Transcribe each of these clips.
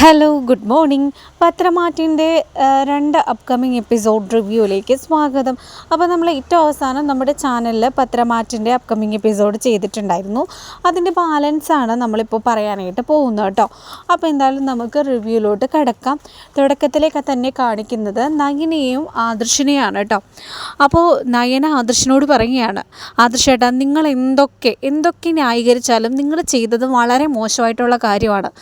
Hello good morning പത്രമാറ്റിന്റെ രണ്ട് upcoming episode റിവ്യൂയിലേക്ക് സ്വാഗതം. അപ്പോൾ നമ്മൾ ഏറ്റവും അവസാനം നമ്മുടെ ചാനലിൽ പത്രമാറ്റിന്റെ അപ്കമിങ് എപ്പിസോഡ് ചെയ്തിട്ടുണ്ടായിരുന്നു. അതിന്റെ ബാലൻസാണ് നമ്മളിപ്പോൾ പറയാനായിട്ട് പോകുന്നത് കേട്ടോ. അപ്പോൾ എന്തായാലും നമുക്ക് റിവ്യൂയിലോട്ട് കിടക്കാം. തുടക്കത്തിലേക്ക് തന്നെ കാണിക്കുന്നത് നയനയും ആദർശിനെയാണ് കേട്ടോ. അപ്പോൾ നയന ആദർശിനോട് പറയുകയാണ് ആദർശേട്ടാ നിങ്ങൾ എന്തൊക്കെ എന്തൊക്കെ ന്യായീകരിച്ചാലും നിങ്ങൾ ചെയ്തത് വളരെ മോശമായിട്ടുള്ള കാര്യമാണ്.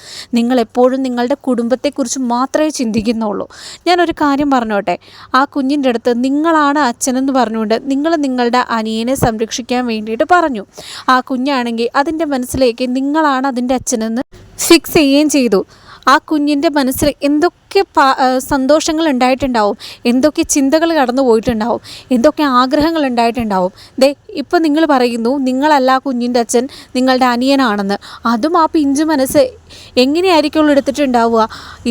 നിങ്ങൾ എപ്പോഴും നിങ്ങളുടെ കുടുംബത്തെക്കുറിച്ച് മാത്രമേ ചിന്തിക്കുന്നുള്ളൂ. ഞാനൊരു കാര്യം പറഞ്ഞോട്ടെ? ആ കുഞ്ഞിന്റെ അടുത്ത് നിങ്ങളാണ് അച്ഛനെന്ന് പറഞ്ഞുകൊണ്ട് നിങ്ങൾ നിങ്ങളുടെ അനിയനെ സംരക്ഷിക്കാൻ വേണ്ടിയിട്ട് പറഞ്ഞു. ആ കുഞ്ഞാണെങ്കിൽ അതിന്റെ മനസ്സിലേക്ക് നിങ്ങളാണ് അതിന്റെ അച്ഛനെന്ന് ഫിക്സ് ചെയ്യുകയും ചെയ്തു. ആ കുഞ്ഞിന്റെ മനസ്സിൽ എന്തൊക്കെ സന്തോഷങ്ങൾ ഉണ്ടായിട്ടുണ്ടാവും എന്തൊക്കെ ചിന്തകൾ കടന്നു പോയിട്ടുണ്ടാവും? എന്തൊക്കെ ആഗ്രഹങ്ങൾ ഉണ്ടായിട്ടുണ്ടാവും ദേ ഇപ്പം നിങ്ങൾ പറയുന്നു നിങ്ങളല്ല കുഞ്ഞിന്റെ അച്ഛൻ നിങ്ങളുടെ അനിയനാണെന്ന്. അതും ആ പിഞ്ചു മനസ്സ് എങ്ങനെയായിരിക്കുള്ളൂ എടുത്തിട്ടുണ്ടാവുക?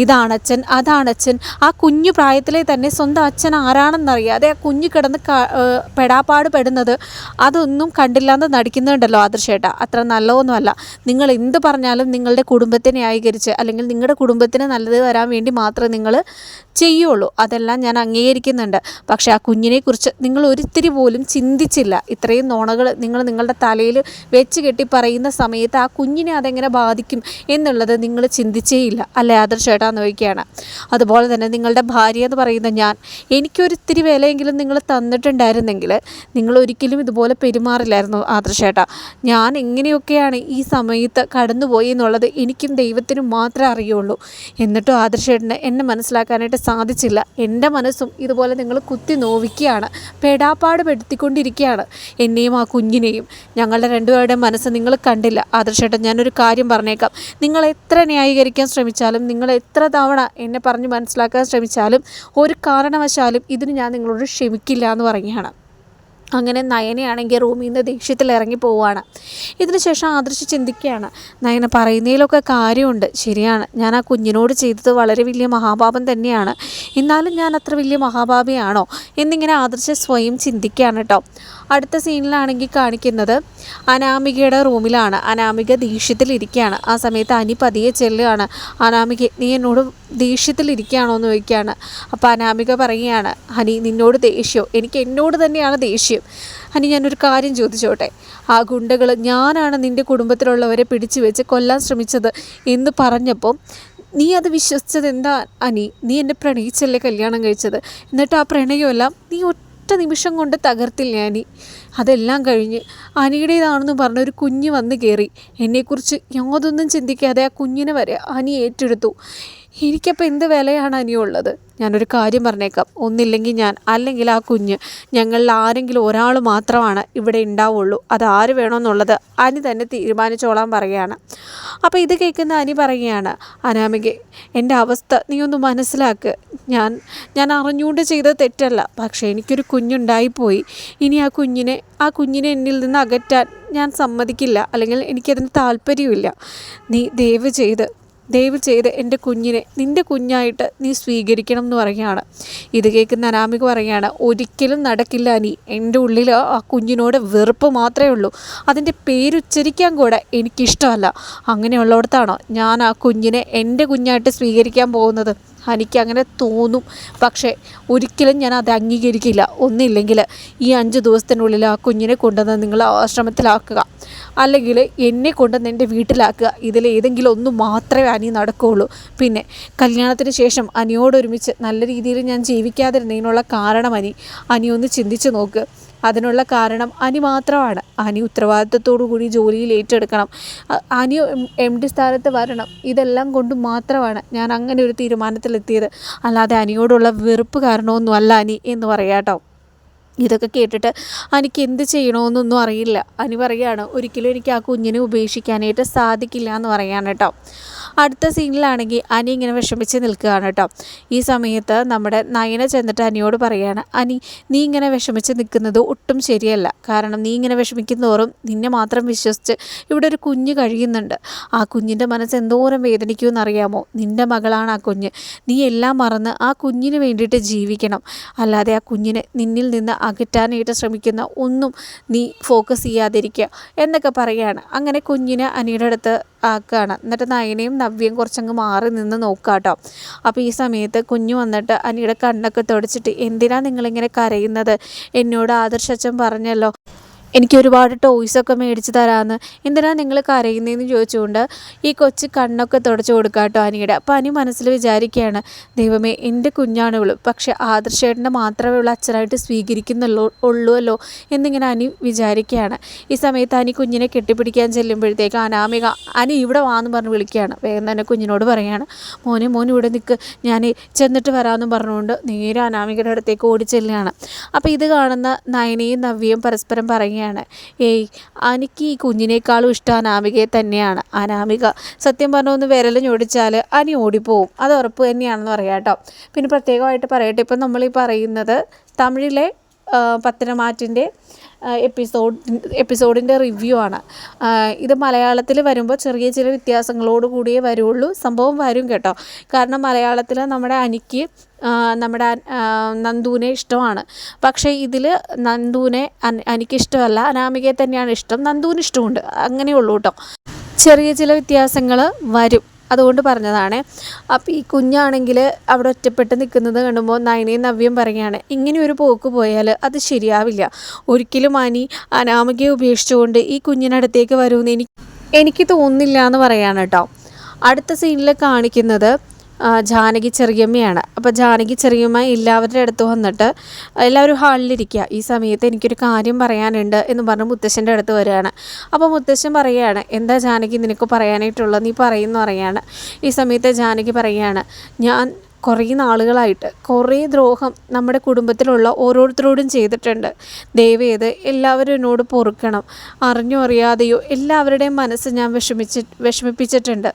ഇതാണ് അച്ഛൻ അതാണ് അച്ഛൻ. ആ കുഞ്ഞു പ്രായത്തിലെ തന്നെ സ്വന്തം അച്ഛൻ ആരാണെന്നറിയാതെ ആ കുഞ്ഞു കിടന്ന് പെടാപ്പാട് പെടുന്നത് അതൊന്നും കണ്ടില്ലാന്ന് നടിക്കുന്നുണ്ടല്ലോ ആദർശേട്ട. അത്ര നല്ലതൊന്നുമല്ല. നിങ്ങൾ എന്ത് പറഞ്ഞാലും നിങ്ങളുടെ കുടുംബത്തെ ന്യായീകരിച്ച് അല്ലെങ്കിൽ നിങ്ങളുടെ കുടുംബത്തിന് നല്ലത് വരാൻ വേണ്ടി മാത്രമേ നിങ്ങൾ ചെയ്യുള്ളൂ. അതെല്ലാം ഞാൻ അംഗീകരിക്കുന്നുണ്ട്. പക്ഷേ ആ കുഞ്ഞിനെക്കുറിച്ച് നിങ്ങൾ ഒരിത്തിരി പോലും ചിന്തിച്ചില്ല. ഇത്രയും നോണകൾ നിങ്ങൾ നിങ്ങളുടെ തലയിൽ വെച്ച് കെട്ടി പറയുന്ന സമയത്ത് ആ കുഞ്ഞിനെ അതെങ്ങനെ ബാധിക്കും എന്നുള്ളത് നിങ്ങൾ ചിന്തിച്ചേയില്ല അല്ലേ ആദർശേട്ടാന്ന് നോക്കിയാണ് അതുപോലെ തന്നെ നിങ്ങളുടെ ഭാര്യ എന്ന് പറയുന്ന ഞാൻ എനിക്കൊരിത്തിരി വിലയെങ്കിലും നിങ്ങൾ തന്നിട്ടുണ്ടായിരുന്നെങ്കിൽ നിങ്ങൾ ഒരിക്കലും ഇതുപോലെ പെരുമാറില്ലായിരുന്നു ആദർശേട്ടാ ഞാൻ എങ്ങനെയൊക്കെയാണ് ഈ സമയത്ത് കടന്നുപോയി എന്നുള്ളത് എനിക്കും ദൈവത്തിനും മാത്രമേ അറിയുള്ളൂ. എന്നിട്ടും എന്നെ മനസ്സിലാക്കാനായിട്ട് സാധിച്ചില്ല. എന്റെ മനസ്സും ഇതുപോലെ നിങ്ങൾ കുത്തി നോവിക്കുകയാണ്. പെടാപ്പാട് പെടുത്തിക്കൊണ്ടിരിക്കുകയാണ്. എന്നെയും ആ കുഞ്ഞിനെയും. ഞങ്ങളുടെ രണ്ടുപേരുടെയും മനസ്സ് നിങ്ങൾ കണ്ടില്ല. ആദർശേട്ടൻ ഞാനൊരു കാര്യം പറഞ്ഞേക്കാം. നിങ്ങൾ എത്ര ന്യായീകരിക്കാൻ ശ്രമിച്ചാലും നിങ്ങൾ എത്ര തവണ എന്നെ പറഞ്ഞ് മനസ്സിലാക്കാൻ ശ്രമിച്ചാലും ഒരു കാരണവശാലും ഇതിന് ഞാൻ നിങ്ങളോട് ക്ഷമിക്കില്ല എന്ന് പറയുകയാണ്. അങ്ങനെ നയനയാണെങ്കിൽ റൂമിൽ നിന്ന് ദേഷ്യത്തിൽ ഇറങ്ങി പോവുകയാണ് ഇതിന് ശേഷം ആദർശ് ചിന്തിക്കുകയാണ്. നയന പറയുന്നതിലൊക്കെ കാര്യമുണ്ട്. ശരിയാണ്. ഞാൻ ആ കുഞ്ഞിനോട് ചെയ്തത് വളരെ വലിയ മഹാപാപം തന്നെയാണ്. എന്നാലും ഞാൻ അത്ര വലിയ മഹാപാപിയാണോ? എന്നിങ്ങനെ ആദർശ് സ്വയം ചിന്തിക്കുകയാണ് കേട്ടോ. അടുത്ത സീനിലാണെങ്കിൽ കാണിക്കുന്നത് അനാമികയുടെ റൂമിലാണ്. അനാമിക ദേഷ്യത്തിലിരിക്കുകയാണ്. ആ സമയത്ത് അനി പതിയെ ചെല്ലുകയാണ്. അനാമിക നീ എന്നോട് ദേഷ്യത്തിലിരിക്കുകയാണോ? എന്ന് ചോദിക്കുകയാണ്. അപ്പോൾ അനാമിക പറയുകയാണ് ഹനി നിന്നോട് ദേഷ്യമോ എനിക്ക് എന്നോട് തന്നെയാണ് ദേഷ്യം. ഹനി ഞാനൊരു കാര്യം ചോദിച്ചോട്ടെ? ആ ഗുണ്ടകൾ ഞാനാണ് നിന്റെ കുടുംബത്തിലുള്ളവരെ പിടിച്ചു വെച്ച് കൊല്ലാൻ ശ്രമിച്ചത് എന്ന് പറഞ്ഞപ്പോൾ നീ അത് വിശ്വസിച്ചത് എന്താ അനി? നീ എന്നെ പ്രണയിച്ചല്ലേ കല്യാണം കഴിച്ചത്? എന്നിട്ട് ആ പ്രണയമെല്ലാം നീ ഒറ്റ നിമിഷം കൊണ്ട് തകർത്തില്ല അനി? അതെല്ലാം കഴിഞ്ഞ് അനിയുടേതാണെന്ന് പറഞ്ഞ ഒരു കുഞ്ഞ് വന്ന് കയറി എന്നെക്കുറിച്ച് യാതൊന്നും ചിന്തിക്കാതെ ആ കുഞ്ഞിനെ വരെ അനി ഏറ്റെടുത്തു. എനിക്കപ്പോൾ എന്ത് വിലയാണ് അനിയുള്ളത് ഞാനൊരു കാര്യം പറഞ്ഞേക്കാം. ഒന്നില്ലെങ്കിൽ ഞാൻ അല്ലെങ്കിൽ ആ കുഞ്ഞ്. ഞങ്ങളിൽ ആരെങ്കിലും ഒരാൾ മാത്രമാണ് ഇവിടെ ഉണ്ടാവുള്ളൂ. അത് ആര് വേണമെന്നുള്ളത് അനി തന്നെ തീരുമാനിച്ചോളാൻ പറയുകയാണ്. അപ്പോൾ ഇത് കേൾക്കുന്ന അനി പറയുകയാണ് അനാമിക എന്റെ അവസ്ഥ നീ ഒന്ന് മനസ്സിലാക്ക്. ഞാൻ ഞാൻ അറിഞ്ഞുകൊണ്ട് ചെയ്ത തെറ്റല്ല. പക്ഷേ എനിക്കൊരു കുഞ്ഞുണ്ടായിപ്പോയി. ഇനി ആ കുഞ്ഞിനെ ആ കുഞ്ഞിനെ എന്നിൽ നിന്ന് അകറ്റാൻ ഞാൻ സമ്മതിക്കില്ല. അല്ലെങ്കിൽ എനിക്കതിന് താല്പര്യമില്ല. നീ ദയവ് ചെയ്ത് ദയവ് ചെയ്ത് എന്റെ കുഞ്ഞിനെ നിന്റെ കുഞ്ഞായിട്ട് നീ സ്വീകരിക്കണം എന്ന് പറയുകയാണ്. ഇത് കേൾക്കുന്ന അനാമിക പറയുകയാണ് ഒരിക്കലും നടക്കില്ല നീ എന്റെ ഉള്ളിൽ ആ കുഞ്ഞിനോട് വെറുപ്പ് മാത്രമേ ഉള്ളൂ. അതിന്റെ പേരുച്ചരിക്കാൻ കൂടെ എനിക്കിഷ്ടമല്ല. അങ്ങനെയുള്ളിടത്താണോ ഞാൻ ആ കുഞ്ഞിനെ എന്റെ കുഞ്ഞായിട്ട് സ്വീകരിക്കാൻ പോകുന്നത്? എനിക്ക് അങ്ങനെ തോന്നും. പക്ഷേ ഒരിക്കലും ഞാൻ അത് അംഗീകരിക്കില്ല. ഒന്നില്ലെങ്കിൽ ഈ അഞ്ച് ദിവസത്തിനുള്ളിൽ ആ കുഞ്ഞിനെ കൊണ്ടുവന്ന് നിങ്ങൾ ആശ്രമത്തിലാക്കുക. അല്ലെങ്കിൽ എന്നെ കൊണ്ടുവന്ന് എന്റെ വീട്ടിലാക്കുക. ഇതിൽ ഏതെങ്കിലും ഒന്ന് മാത്രമേ അനി നടക്കുകയുള്ളൂ. പിന്നെ കല്യാണത്തിന് ശേഷം അനിയോടൊരുമിച്ച് നല്ല രീതിയിൽ ഞാൻ ജീവിക്കാതിരുന്നതിനുള്ള കാരണം അനി. അനി ഒന്ന് ചിന്തിച്ച് നോക്ക്. അതിനുള്ള കാരണം അനി മാത്രമാണ്. അനി ഉത്തരവാദിത്തത്തോടു കൂടി ജോലിയിൽ ഏറ്റെടുക്കണം. അനി എം ഡി സ്ഥാനത്ത് വരണം. ഇതെല്ലാം കൊണ്ട് മാത്രമാണ് ഞാൻ അങ്ങനെ ഒരു തീരുമാനത്തിലെത്തിയത്. അല്ലാതെ അനിയോടുള്ള വെറുപ്പ് കാരണമൊന്നും അല്ല അനി എന്ന് പറയാട്ടോ ഇതൊക്കെ കേട്ടിട്ട് എനിക്ക് എന്ത് ചെയ്യണമെന്നൊന്നും അറിയില്ല. അനി പറയാണ് ഒരിക്കലും എനിക്ക് ആ കുഞ്ഞിനെ ഉപേക്ഷിക്കാനായിട്ട് സാധിക്കില്ല എന്ന് കേട്ടോ. അടുത്ത സീനിലാണെങ്കിൽ അനി ഇങ്ങനെ വിഷമിച്ച് നിൽക്കുകയാണ് കേട്ടോ. ഈ സമയത്ത് നമ്മുടെ നയന ചെന്നിട്ട് അനിയോട് പറയുകയാണ് അനി നീ ഇങ്ങനെ വിഷമിച്ച് നിൽക്കുന്നത് ഒട്ടും ശരിയല്ല. കാരണം നീ ഇങ്ങനെ വിഷമിക്കുന്നതോറും നിന്നെ മാത്രം വിശ്വസിച്ച് ഇവിടെ ഒരു കുഞ്ഞ് കഴിയുന്നുണ്ട്. ആ കുഞ്ഞിന്റെ മനസ്സ് എന്തോരം വേദനിക്കുമെന്ന് അറിയാമോ നിന്റെ മകളാണ് ആ കുഞ്ഞ്. നീ എല്ലാം മറന്ന് ആ കുഞ്ഞിന് വേണ്ടിയിട്ട് ജീവിക്കണം. അല്ലാതെ ആ കുഞ്ഞിനെ നിന്നിൽ നിന്ന് അകറ്റാനായിട്ട് ശ്രമിക്കുന്ന ഒന്നും നീ ഫോക്കസ് ചെയ്യാതിരിക്കുക എന്നൊക്കെ പറയുകയാണ് അങ്ങനെ കുഞ്ഞിനെ അനിയുടെ അടുത്ത് ആക്കുകയാണ്. എന്നിട്ട് നയനയും നവ്യയും കുറച്ചങ്ങ് മാറി നിന്ന് നോക്കുക കേട്ടോ അപ്പോൾ ഈ സമയത്ത് കുഞ്ഞു വന്നിട്ട് അനിയുടെ കണ്ണൊക്കെ തുടച്ചിട്ട് എന്തിനാ നിങ്ങളിങ്ങനെ കരയുന്നത്? എന്നോട് ആദർശച്ചൻ പറഞ്ഞല്ലോ. എനിക്ക് ഒരുപാട് ടോയ്സൊക്കെ മേടിച്ച് തരാമെന്ന് എന്തിനാണ് നിങ്ങൾ കരയുന്നതെന്ന് ചോദിച്ചുകൊണ്ട് ഈ കൊച്ച് കണ്ണൊക്കെ തുടച്ചു കൊടുക്കുക കേട്ടോ അനിയുടെ. അപ്പോൾ അനി മനസ്സിൽ വിചാരിക്കുകയാണ് ദൈവമേ എന്റെ കുഞ്ഞാണ് പക്ഷെ ആദർശേട്ടനെ മാത്രമേ ഉള്ളൂ അച്ഛനായിട്ട് സ്വീകരിക്കുന്നുള്ളൂ ഉള്ളൂല്ലോ എന്നിങ്ങനെ അനി വിചാരിക്കുകയാണ്. ഈ സമയത്ത് അനി കുഞ്ഞിനെ കെട്ടിപ്പിടിക്കാൻ ചെല്ലുമ്പോഴത്തേക്ക് അനാമിക അനി ഇവിടെ വാന്ന് പറഞ്ഞ് വിളിക്കുകയാണ്. വേഗം തന്നെ കുഞ്ഞിനോട് പറയുകയാണ് മോനെ മോൻ ഇവിടെ നിൽക്ക് ഞാൻ ചെന്നിട്ട് വരാമെന്നും പറഞ്ഞുകൊണ്ട് നേരെ അനാമികയുടെ അടുത്തേക്ക് ഓടി ചെല്ലുകയാണ്. അപ്പോൾ ഇത് കാണുന്ന നയനയും നവ്യയും പരസ്പരം പറയുകയാണ് ഏയ് എനിക്ക് ഈ കുഞ്ഞിനേക്കാളും ഇഷ്ടം അനാമികയെ തന്നെയാണ്. അനാമിക സത്യം പറഞ്ഞ ഒന്ന് വിരൽ അനി ഓടിപ്പോവും. അത് ഉറപ്പ് തന്നെയാണെന്ന് പറയാം കേട്ടോ. പിന്നെ പ്രത്യേകമായിട്ട് പറയട്ടെ ഇപ്പം നമ്മൾ ഈ പറയുന്നത് തമിഴിലെ പത്തനമാറ്റിന്റെ എപ്പിസോഡ് എപ്പിസോഡിന്റെ റിവ്യൂ ആണ്. ഇത് മലയാളത്തിൽ വരുമ്പോൾ ചെറിയ ചില വ്യത്യാസങ്ങളോട് കൂടിയേ വരുള്ളൂ. സംഭവം വരും കേട്ടോ. കാരണം മലയാളത്തിൽ നമ്മുടെ അനിക്ക് നമ്മുടെ നന്ദുവിനെ ഇഷ്ടമാണ്. പക്ഷേ ഇതിൽ നന്ദുവിനെ അനിക്ക് ഇഷ്ടമല്ല. അനാമികയെ തന്നെയാണ് ഇഷ്ടം. നന്ദുവിന് ഇഷ്ടമുണ്ട്. അങ്ങനെയുള്ളൂ കേട്ടോ. ചെറിയ ചില വ്യത്യാസങ്ങൾ വരും. അതുകൊണ്ട് പറഞ്ഞതാണ്. അപ്പോൾ ഈ കുഞ്ഞാണെങ്കിൽ അവിടെ ഒറ്റപ്പെട്ട് നിൽക്കുന്നത് കാണുമ്പോൾ നയനയും നവ്യം പറയുകയാണ് ഇങ്ങനെ ഒരു പോക്ക് പോയാൽ അത് ശരിയാവില്ല. ഒരിക്കലും അനി അനാമികയെ ഉപേക്ഷിച്ചുകൊണ്ട് ഈ കുഞ്ഞിനടുത്തേക്ക് വരുമെന്ന് എനിക്ക് എനിക്ക് തോന്നുന്നില്ല എന്ന് പറയാണ് കേട്ടോ അടുത്ത സീനിൽ കാണിക്കുന്നത് ജാനകി ചെറിയമ്മയാണ്. അപ്പോൾ ജാനകി ചെറിയമ്മ എല്ലാവരുടെ അടുത്ത് വന്നിട്ട് എല്ലാവരും ഹാളിലിരിക്കുക ഈ സമയത്ത് എനിക്കൊരു കാര്യം പറയാനുണ്ട് എന്ന് പറഞ്ഞ് മുത്തശ്ശന്റെ അടുത്ത് വരികയാണ്. അപ്പോൾ മുത്തശ്ശൻ പറയുകയാണ് എന്താ ജാനകി നിനക്ക് പറയാനായിട്ടുള്ളത്? നീ പറയുന്നു പറയുകയാണ്. ഈ സമയത്ത് ജാനകി പറയുകയാണ് ഞാൻ കുറേ നാളുകളായിട്ട് കുറേ ദ്രോഹം നമ്മുടെ കുടുംബത്തിലുള്ള ഓരോരുത്തരോടും ചെയ്തിട്ടുണ്ട്. ദയവേത് എല്ലാവരും എന്നോട് പൊറുക്കണം. അറിഞ്ഞോ അറിയാതെയോ എല്ലാവരുടെയും മനസ്സ് ഞാൻ വിഷമിച്ച് വിഷമിപ്പിച്ചിട്ടുണ്ട്.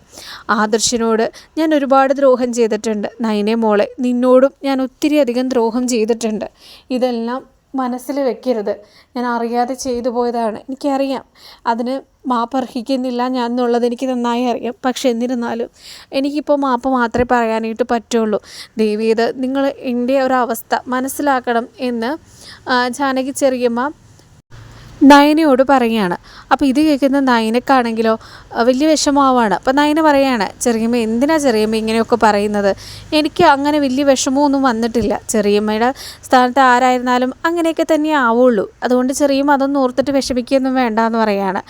ആദർശിനോട് ഞാൻ ഒരുപാട് ദ്രോഹം ചെയ്തിട്ടുണ്ട്. നയനെ മോളെ നിന്നോടും ഞാൻ ഒത്തിരി അധികം ദ്രോഹം ചെയ്തിട്ടുണ്ട്. ഇതെല്ലാം മനസ്സിൽ വെക്കരുത്. ഞാൻ അറിയാതെ ചെയ്തു പോയതാണ്. എനിക്കറിയാം. അതിന് മാപ്പ് അർഹിക്കുന്നില്ല ഞാൻ എന്നുള്ളത് എനിക്ക് നന്നായി അറിയാം. പക്ഷെ എന്നിരുന്നാലും എനിക്കിപ്പോൾ മാപ്പ് മാത്രമേ പറയാനായിട്ട് പറ്റുള്ളൂ. ദേവിയത് നിങ്ങൾ എന്റെ ഒരവസ്ഥ മനസ്സിലാക്കണം എന്ന് ജാനകി ചെറിയമ്മ നയനയോട് പറയുകയാണ്. അപ്പോൾ ഇത് കേൾക്കുന്ന നയനക്കാണെങ്കിലോ വലിയ വിഷമമാവാണ്. അപ്പോൾ നയന പറയാണ് ചെറിയമ്മ എന്തിനാ ചെറിയമ്മ ഇങ്ങനെയൊക്കെ പറയുന്നത്? എനിക്ക് അങ്ങനെ വലിയ വിഷമമൊന്നും വന്നിട്ടില്ല. ചെറിയമ്മയുടെ സ്ഥാനത്ത് ആരായിരുന്നാലും അങ്ങനെയൊക്കെ തന്നെ ആവുള്ളൂ. അതുകൊണ്ട് ചെറിയമ്മ അതൊന്നും ഓർത്തിട്ട് വിഷമിക്കുകയൊന്നും വേണ്ട എന്ന് പറയാണ്.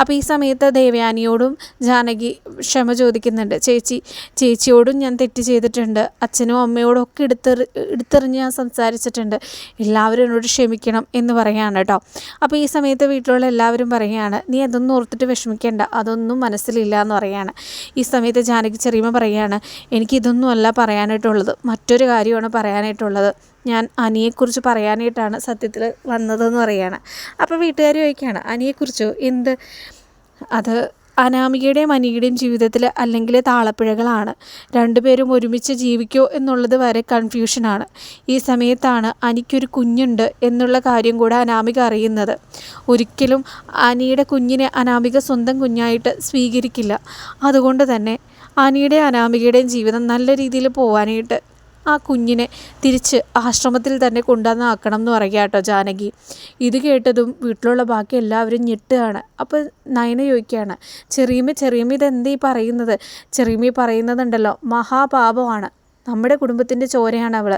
അപ്പോൾ ഈ സമയത്ത് ദേവയാനിയോടും ജാനകി ക്ഷമ ചോദിക്കുന്നുണ്ട്. ചേച്ചി ചേച്ചിയോടും ഞാൻ തെറ്റ് ചെയ്തിട്ടുണ്ട്. അച്ഛനും അമ്മയോടും ഒക്കെ എടുത്തെറി എടുത്തെറിഞ്ഞ് ഞാൻ സംസാരിച്ചിട്ടുണ്ട്. എല്ലാവരും എന്നോട് ക്ഷമിക്കണം എന്ന് പറയാണ് കേട്ടോ. അപ്പോൾ ഈ സമയത്ത് വീട്ടിലുള്ള എല്ലാവരും പറയുകയാണ് നീ അതൊന്നും ഓർത്തിട്ട് വിഷമിക്കേണ്ട അതൊന്നും മനസ്സിലില്ല എന്ന് പറയുകയാണ്. ഈ സമയത്ത് ജാനകി ചെറിയമ്മ പറയുകയാണ് എനിക്കിതൊന്നും അല്ല പറയാനായിട്ടുള്ളത് മറ്റൊരു കാര്യമാണ് പറയാനായിട്ടുള്ളത്. ഞാൻ അനിയെക്കുറിച്ച് പറയാനായിട്ടാണ് സത്യത്തിൽ വന്നതെന്ന് പറയുകയാണ്. അപ്പോൾ വീട്ടുകാർ ചോദിക്കുകയാണ് അനിയെക്കുറിച്ചോ? എന്ത്? അത് അനാമികയുടെയും അനിയുടെയും ജീവിതത്തിൽ അല്ലെങ്കിൽ താളപ്പിഴകളാണ്. രണ്ടുപേരും ഒരുമിച്ച് ജീവിക്കോ എന്നുള്ളത് വരെ കൺഫ്യൂഷനാണ്. ഈ സമയത്താണ് അനിക്കൊരു കുഞ്ഞുണ്ട് എന്നുള്ള കാര്യം കൂടെ അനാമിക അറിയുന്നത്. ഒരിക്കലും അനിയുടെ കുഞ്ഞിനെ അനാമിക സ്വന്തം കുഞ്ഞായിട്ട് സ്വീകരിക്കില്ല. അതുകൊണ്ട് തന്നെ അനിയുടെയും അനാമികയുടെയും ജീവിതം നല്ല രീതിയിൽ പോകാനായിട്ട് ആ കുഞ്ഞിനെ തിരിച്ച് ആശ്രമത്തിൽ തന്നെ കൊണ്ടുവന്നാക്കണം എന്ന് പറയുക കേട്ടോ ജാനകി. ഇത് കേട്ടതും വീട്ടിലുള്ള ബാക്കി എല്ലാവരും ഞെട്ടുകയാണ്. അപ്പോൾ നയന ചോദിക്കുകയാണ് ചെറിയമ്മ ചെറിയമ്മ ഇതെന്തീ പറയുന്നത്? ചെറിയമ്മ പറയുന്നതുണ്ടല്ലോ മഹാപാപമാണ്. നമ്മുടെ കുടുംബത്തിന്റെ ചോരയാണ് അവൾ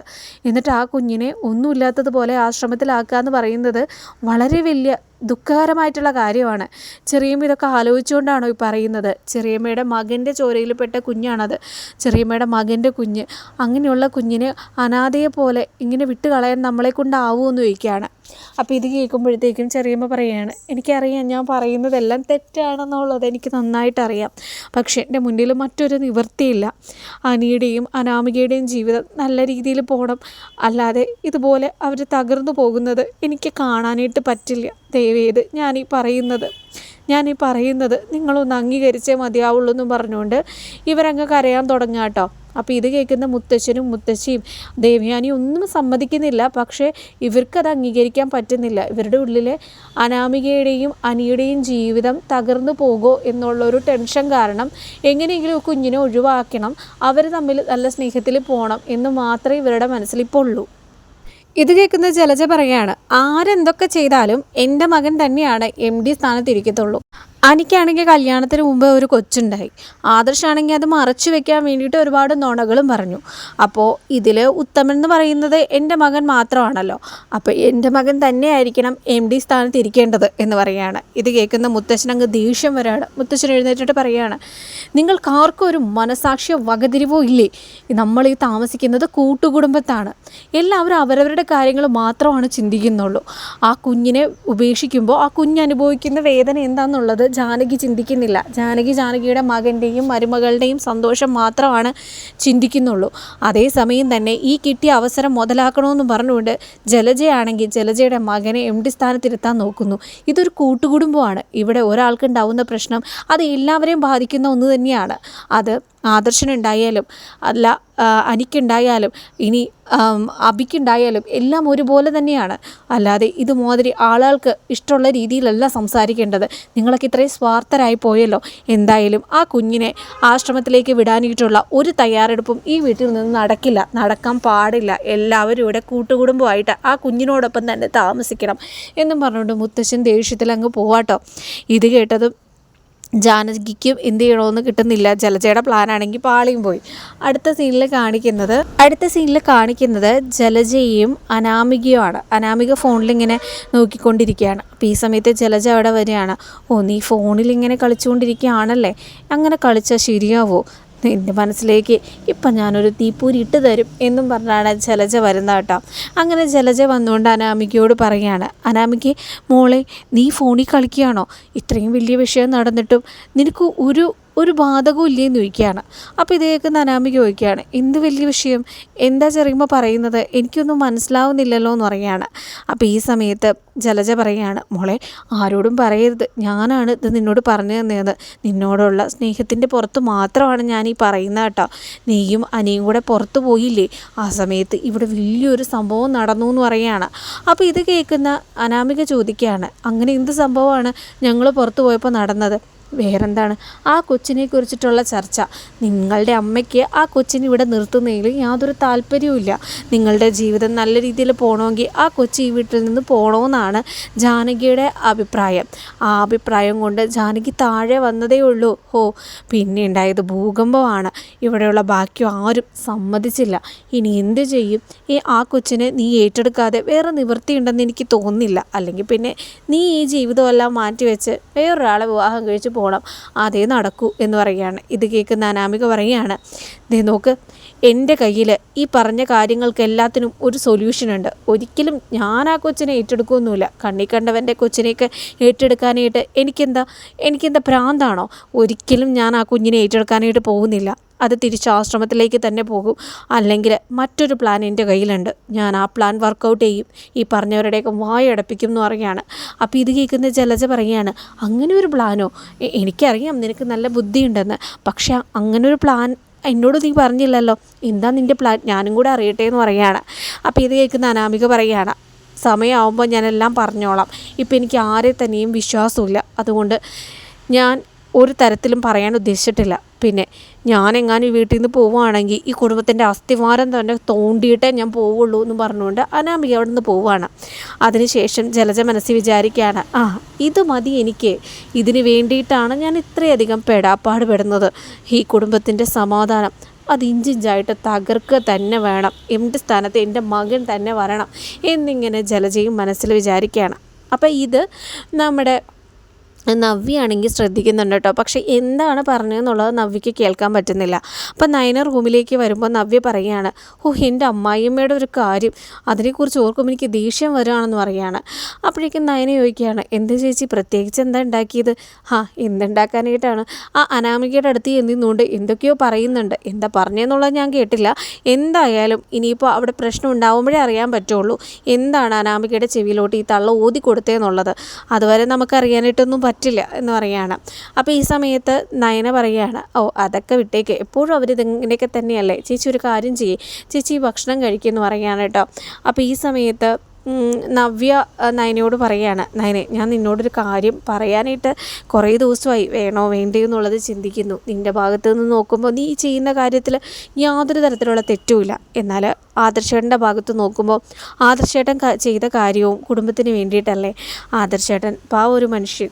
എന്നിട്ട് ആ കുഞ്ഞിനെ ഒന്നുമില്ലാത്തതുപോലെ ആശ്രമത്തിലാക്കുക എന്ന് പറയുന്നത് വളരെ വലിയ ദുഃഖകരമായിട്ടുള്ള കാര്യമാണ്. ചെറിയമ്മ ഇതൊക്കെ ആലോചിച്ചുകൊണ്ടാണോ ഈ പറയുന്നത്? ചെറിയമ്മയുടെ മകന്റെ ചോരയിൽപ്പെട്ട കുഞ്ഞാണത്. ചെറിയമ്മയുടെ മകന്റെ കുഞ്ഞ്. അങ്ങനെയുള്ള കുഞ്ഞിനെ അനാഥയെ പോലെ ഇങ്ങനെ വിട്ടുകളയാൻ നമ്മളെ കൊണ്ടാവുമെന്ന് ചോദിക്കുകയാണ്. അപ്പോൾ ഇത് കേൾക്കുമ്പോഴത്തേക്കും ചെറിയമ്മ പറയുകയാണ് എനിക്കറിയാം ഞാൻ പറയുന്നതെല്ലാം തെറ്റാണെന്നുള്ളത് എനിക്ക് നന്നായിട്ട് അറിയാം പക്ഷേ എന്റെ മുന്നിൽ മറ്റൊരു നിവൃത്തിയില്ല. അനിയുടെയും അനാമികയുടെയും ജീവിതം നല്ല രീതിയിൽ പോകണം അല്ലാതെ ഇതുപോലെ അവർ തകർന്നു പോകുന്നത് എനിക്ക് കാണാനായിട്ട് പറ്റില്ല. ദയവേത് ഞാനീ പറയുന്നത്. ഞാനീ പറയുന്നത് നിങ്ങളൊന്ന് അംഗീകരിച്ചേ മതിയാവുള്ളൂ എന്നും പറഞ്ഞുകൊണ്ട് ഇവരങ്ങ് കരയാൻ തുടങ്ങുക കേട്ടോ. അപ്പോൾ ഇത് കേൾക്കുന്ന മുത്തശ്ശനും മുത്തശ്ശിയും ദേവയാനിയും ഒന്നും സമ്മതിക്കുന്നില്ല പക്ഷേ ഇവർക്കത് അംഗീകരിക്കാൻ പറ്റുന്നില്ല. ഇവരുടെ ഉള്ളിലെ അനാമികയുടെയും അനിയുടെയും ജീവിതം തകർന്നു പോകുമോ എന്നുള്ളൊരു ടെൻഷൻ കാരണം എങ്ങനെയെങ്കിലും കുഞ്ഞിനെ ഒഴിവാക്കണം അവർ തമ്മിൽ നല്ല സ്നേഹത്തിൽ പോകണം എന്ന് മാത്രമേ ഇവരുടെ മനസ്സിൽ ഇപ്പോൾ ഉള്ളൂ ഇത് കേൾക്കുന്ന ജലജ പറയാണ് ആരെന്തൊക്കെ ചെയ്താലും എന്റെ മകൻ തന്നെയാണ് എം ഡി സ്ഥാനത്തിരിക്കത്തുള്ളൂ അനിക്കാണെങ്കിൽ കല്യാണത്തിന് മുമ്പ് ഒരു കൊച്ചുണ്ടായി. ആദർശാണെങ്കിൽ അത് മറച്ചു വെക്കാൻ വേണ്ടിയിട്ട് ഒരുപാട് നുണകളും പറഞ്ഞു. അപ്പോൾ ഇതിൽ ഉത്തമൻ എന്ന് പറയുന്നത് എന്റെ മകൻ മാത്രമാണല്ലോ. അപ്പോൾ എന്റെ മകൻ തന്നെയായിരിക്കണം എം ഡി സ്ഥാനത്ത് ഇരിക്കേണ്ടത് എന്ന് പറയുകയാണ്. ഇത് കേൾക്കുന്ന മുത്തശ്ശൻ അങ്ങ് ദേഷ്യം വരാണ്. മുത്തശ്ശൻ എഴുന്നേറ്റിട്ട് പറയുകയാണ് നിങ്ങൾക്കാർക്കും ഒരു മനസാക്ഷിയോ വകതിരിവോ ഇല്ലേ? നമ്മൾ ഈ താമസിക്കുന്നത് കൂട്ടുകുടുംബത്താണ്. എല്ലാവരും അവരവരുടെ കാര്യങ്ങൾ മാത്രമാണ് ചിന്തിക്കുന്നുള്ളൂ. ആ കുഞ്ഞിനെ ഉപേക്ഷിക്കുമ്പോൾ ആ കുഞ്ഞ് അനുഭവിക്കുന്ന വേദന എന്താണെന്നുള്ളത് ജാനകി ചിന്തിക്കുന്നില്ല. ജാനകി ജാനകിയുടെ മകന്റെയും മരുമകളുടെയും സന്തോഷം മാത്രമാണ് ചിന്തിക്കുന്നുള്ളൂ. അതേസമയം തന്നെ ഈ കിട്ടിയ അവസരം മുതലാക്കണമെന്ന് പറഞ്ഞുകൊണ്ട് ജലജയാണെങ്കിൽ ജലജയുടെ മകനെ എം ഡി സ്ഥാനത്തിരുത്താൻ നോക്കുന്നു. ഇതൊരു കൂട്ടുകുടുംബമാണ്. ഇവിടെ ഒരാൾക്കുണ്ടാവുന്ന പ്രശ്നം അത് എല്ലാവരെയും ബാധിക്കുന്ന ഒന്ന് തന്നെയാണ്. അത് ആദർശനുണ്ടായാലും അല്ല അനിക്കുണ്ടായാലും ഇനി അബിക്കുണ്ടായാലും എല്ലാം ഒരുപോലെ തന്നെയാണ്. അല്ലാതെ ഇതുമാതിരി ആളുകൾക്ക് ഇഷ്ടമുള്ള രീതിയിലല്ല സംസാരിക്കേണ്ടത്. നിങ്ങളൊക്കെ ഇത്രയും സ്വാർത്ഥരായി പോയല്ലോ. എന്തായാലും ആ കുഞ്ഞിനെ ആശ്രമത്തിലേക്ക് വിടാനായിട്ടുള്ള ഒരു തയ്യാറെടുപ്പും ഈ വീട്ടിൽ നിന്ന് നടക്കില്ല. നടക്കാൻ പാടില്ല. എല്ലാവരും ഇവിടെ കൂട്ടുകുടുംബമായിട്ട് ആ കുഞ്ഞിനോടൊപ്പം തന്നെ താമസിക്കണം എന്നും പറഞ്ഞുകൊണ്ട് മുത്തശ്ശൻ ദേഷ്യത്തിൽ അങ്ങ് പോവാട്ടോ. ഇത് കേട്ടതും ജാനകിക്കും എന്ത് ചെയ്യണമെന്ന് കിട്ടുന്നില്ല. ജലജയുടെ പ്ലാനാണെങ്കിൽ പാളിയും പോയി. അടുത്ത സീനിൽ കാണിക്കുന്നത് അടുത്ത സീനിൽ കാണിക്കുന്നത് ജലജയും അനാമികയുമാണ്. അനാമിക ഫോണിൽ ഇങ്ങനെ നോക്കിക്കൊണ്ടിരിക്കുകയാണ്. അപ്പോൾ ഈ സമയത്ത് ജലജ അവിടെ വരികയാണ്. ഓ നീ ഫോണിൽ ഇങ്ങനെ കളിച്ചുകൊണ്ടിരിക്കുകയാണല്ലേ? അങ്ങനെ കളിച്ചാൽ ശരിയാവോ? എന്റെ മനസ്സിലേക്ക് ഇപ്പം ഞാനൊരു തീപ്പൂരി ഇട്ട് തരും എന്നും പറഞ്ഞാണ് ജലജ വരുന്നത് കേട്ടോ. അങ്ങനെ ജലജ വന്നുകൊണ്ട് അനാമികയോട് പറയുകയാണ് അനാമിക മോളെ നീ ഫോണിൽ കളിക്കുകയാണോ? ഇത്രയും വലിയ വിഷയം നടന്നിട്ടും നിനക്ക് ഒരു ഒരു ബാധകവും ഇല്ലേന്ന് ചോദിക്കുകയാണ്. അപ്പോൾ ഇത് കേൾക്കുന്ന അനാമിക ചോദിക്കുകയാണ് എന്ത് വലിയ വിഷയം? എന്താ ചെറിയുമ്പോൾ പറയുന്നത്? എനിക്കൊന്നും മനസ്സിലാവുന്നില്ലല്ലോ എന്ന് പറയുകയാണ്. അപ്പോൾ ഈ സമയത്ത് ജലജ പറയുകയാണ് മോളെ ആരോടും പറയരുത്. ഞാനാണ് ഇത് നിന്നോട് പറഞ്ഞു തന്നത്. നിന്നോടുള്ള സ്നേഹത്തിന്റെ പുറത്ത് മാത്രമാണ് ഞാൻ ഈ പറയുന്നത് കേട്ടോ. നീയും അനിയും കൂടെ പുറത്ത് പോയില്ലേ? ആ സമയത്ത് ഇവിടെ വലിയൊരു സംഭവം നടന്നു എന്ന് പറയുകയാണ്. അപ്പോൾ ഇത് കേൾക്കുന്ന അനാമിക ചോദിക്കുകയാണ് അങ്ങനെ എന്ത് സംഭവമാണ് ഞങ്ങൾ പുറത്ത് പോയപ്പോൾ നടന്നത്? വേറെന്താണ്? ആ കൊച്ചിനെ കുറിച്ചിട്ടുള്ള ചർച്ച. നിങ്ങളുടെ അമ്മയ്ക്ക് ആ കൊച്ചിനെ ഇവിടെ നിർത്തുന്നതിൽ യാതൊരു താല്പര്യവുമില്ല നിങ്ങളുടെ ജീവിതം നല്ല രീതിയിൽ പോകണമെങ്കിൽ ആ കൊച്ചി ഈ വീട്ടിൽ നിന്ന് പോകണമെന്നാണ് ജാനകിയുടെ അഭിപ്രായം. ആ അഭിപ്രായം കൊണ്ട് ജാനകി താഴെ വന്നതേ ഉള്ളൂ. ഹോ പിന്നെ ഉണ്ടായത് ഭൂകമ്പമാണ്. ഇവിടെയുള്ള ബാക്കി ആരും സമ്മതിച്ചില്ല. ഇനി എന്ത് ചെയ്യും? ഈ ആ കൊച്ചിനെ നീ ഏറ്റെടുക്കാതെ വേറെ നിവൃത്തിയുണ്ടെന്ന് എനിക്ക് തോന്നുന്നില്ല. അല്ലെങ്കിൽ പിന്നെ നീ ഈ ജീവിതമെല്ലാം മാറ്റിവെച്ച് വേറൊരാളെ വിവാഹം കഴിച്ച് പോകണം അതേ നടക്കൂ എന്ന് പറയുകയാണ്. ഇത് കേൾക്കുന്ന അനാമിക പറയുകയാണ്. ദേ നോക്ക് എന്റെ കയ്യിൽ ഈ പറഞ്ഞ കാര്യങ്ങൾക്ക് എല്ലാത്തിനും ഒരു സൊല്യൂഷൻ ഉണ്ട്. ഒരിക്കലും ഞാൻ ആ കൊച്ചിനെ ഏറ്റെടുക്കുകയൊന്നുമില്ല കണ്ണി കണ്ടവന്റെ കൊച്ചിനെയൊക്കെ ഏറ്റെടുക്കാനായിട്ട് എനിക്കെന്താ? എനിക്കെന്താ ഭ്രാന്താണോ? ഒരിക്കലും ഞാൻ ആ കുഞ്ഞിനെ ഏറ്റെടുക്കാനായിട്ട് പോകുന്നില്ല. അത് തിരിച്ച് ആശ്രമത്തിലേക്ക് തന്നെ പോകും. അല്ലെങ്കിൽ മറ്റൊരു പ്ലാൻ എന്റെ കയ്യിലുണ്ട്. ഞാൻ ആ പ്ലാൻ വർക്കൗട്ട് ചെയ്യും. ഈ പറഞ്ഞവരുടെയൊക്കെ വായടപ്പിക്കും എന്ന് പറയുകയാണ്. അപ്പോൾ ഇത് കേൾക്കുന്ന ജലജ പറയുകയാണ് അങ്ങനെ ഒരു പ്ലാനോ എനിക്കറിയാം നിനക്ക് നല്ല ബുദ്ധിയുണ്ടെന്ന്. പക്ഷേ അങ്ങനെ ഒരു പ്ലാൻ എന്നോട് നീ പറഞ്ഞില്ലല്ലോ. എന്താ നിന്റെ പ്ലാൻ ഞാനും കൂടെ അറിയട്ടെ എന്ന് പറയുകയാണ്. അപ്പോൾ ഇത് കേൾക്കുന്ന അനാമിക പറയുകയാണ് സമയമാകുമ്പോൾ ഞാനെല്ലാം പറഞ്ഞോളാം. ഇപ്പം എനിക്ക് ആരെ തന്നെയും വിശ്വാസമില്ല അതുകൊണ്ട് ഞാൻ ഒരു തരത്തിലും പറയാൻ ഉദ്ദേശിച്ചിട്ടില്ല. പിന്നെ ഞാനെങ്ങാനും വീട്ടിൽ നിന്ന് പോവുകയാണെങ്കിൽ ഈ കുടുംബത്തിന്റെ അസ്ഥിവാരം തന്നെ തോണ്ടിയിട്ടേ ഞാൻ പോവുള്ളൂ എന്ന് പറഞ്ഞുകൊണ്ട് അനാമിക അവിടെ നിന്ന് പോവുകയാണ്. അതിനുശേഷം ജലജ മനസ്സിൽ വിചാരിക്കുകയാണ് ആ ഇത് മതി എനിക്ക്. ഇതിന് വേണ്ടിയിട്ടാണ് ഞാൻ ഇത്രയധികം പെടാപ്പാട് പെടുന്നത് ഈ കുടുംബത്തിന്റെ സമാധാനം അത് ഇഞ്ചിഞ്ചായിട്ട് തകർക്കുക തന്നെ വേണം. എന്റെ സ്ഥാനത്ത് എന്റെ മകൻ തന്നെ വരണം എന്നിങ്ങനെ ജലജയും മനസ്സിൽ വിചാരിക്കുകയാണ്. അപ്പോൾ ഇത് നമ്മുടെ നവ്യാണെങ്കിൽ ശ്രദ്ധിക്കുന്നുണ്ട് കേട്ടോ. പക്ഷേ എന്താണ് പറഞ്ഞതെന്നുള്ളത് നവ്യക്ക് കേൾക്കാൻ പറ്റുന്നില്ല. അപ്പം നയന റൂമിലേക്ക് വരുമ്പോൾ നവ്യ പറയുകയാണ് ഓ എന്റെ അമ്മായിയമ്മയുടെ ഒരു കാര്യം. അതിനെക്കുറിച്ച് ഓർക്കുമ്പോൾ എനിക്ക് ദേഷ്യം വരികയാണെന്ന് പറയുകയാണ്. അപ്പോഴേക്കും നയന ചോദിക്കുകയാണ് എന്ത് ചേച്ചി പ്രത്യേകിച്ച് എന്താ ഉണ്ടാക്കിയത്? ആ എന്തുണ്ടാക്കാനായിട്ടാണ്? ആ അനാമികയുടെ അടുത്ത് എന്തിന്നുകൊണ്ട് എന്തൊക്കെയോ പറയുന്നുണ്ട്. എന്താ പറഞ്ഞതെന്നുള്ളത് ഞാൻ കേട്ടില്ല. എന്തായാലും ഇനിയിപ്പോൾ അവിടെ പ്രശ്നം ഉണ്ടാവുമ്പോഴേ അറിയാൻ പറ്റുള്ളൂ. എന്താണ് അനാമികയുടെ ചെവിയിലോട്ട് ഈ തള്ള ഊതി കൊടുത്തതെന്നുള്ളത് അതുവരെ നമുക്കറിയാനായിട്ടൊന്നും പറ്റില്ല എന്ന് പറയുകയാണ്. അപ്പോൾ ഈ സമയത്ത് നയന പറയുകയാണ് ഓ അതൊക്കെ വിട്ടേക്ക്. എപ്പോഴും അവർ ഇതിങ്ങനെയൊക്കെ തന്നെയല്ലേ? ചേച്ചി ഒരു കാര്യം ചെയ്യേ. ചേച്ചി ഭക്ഷണം കഴിക്കുമെന്ന് പറയുകയാണ് കേട്ടോ. അപ്പോൾ ഈ സമയത്ത് നവ്യ നയനയോട് പറയുകയാണ് നയനെ ഞാൻ നിന്നോടൊരു കാര്യം പറയാനായിട്ട് കുറേ ദിവസമായി വേണോ വേണ്ടയോ എന്നുള്ളത് ചിന്തിക്കുന്നു. നിന്റെ ഭാഗത്ത് നിന്ന് നോക്കുമ്പോൾ നീ ചെയ്യുന്ന കാര്യത്തിൽ യാതൊരു തരത്തിലുള്ള തെറ്റുമില്ല. എന്നാൽ ആദർശേട്ടന്റെ ഭാഗത്ത് നോക്കുമ്പോൾ ആദർശേട്ടൻ ചെയ്ത കാര്യവും കുടുംബത്തിന് വേണ്ടിയിട്ടല്ലേ? ആദർശേട്ടൻ പാ ഒരു മനുഷ്യൻ.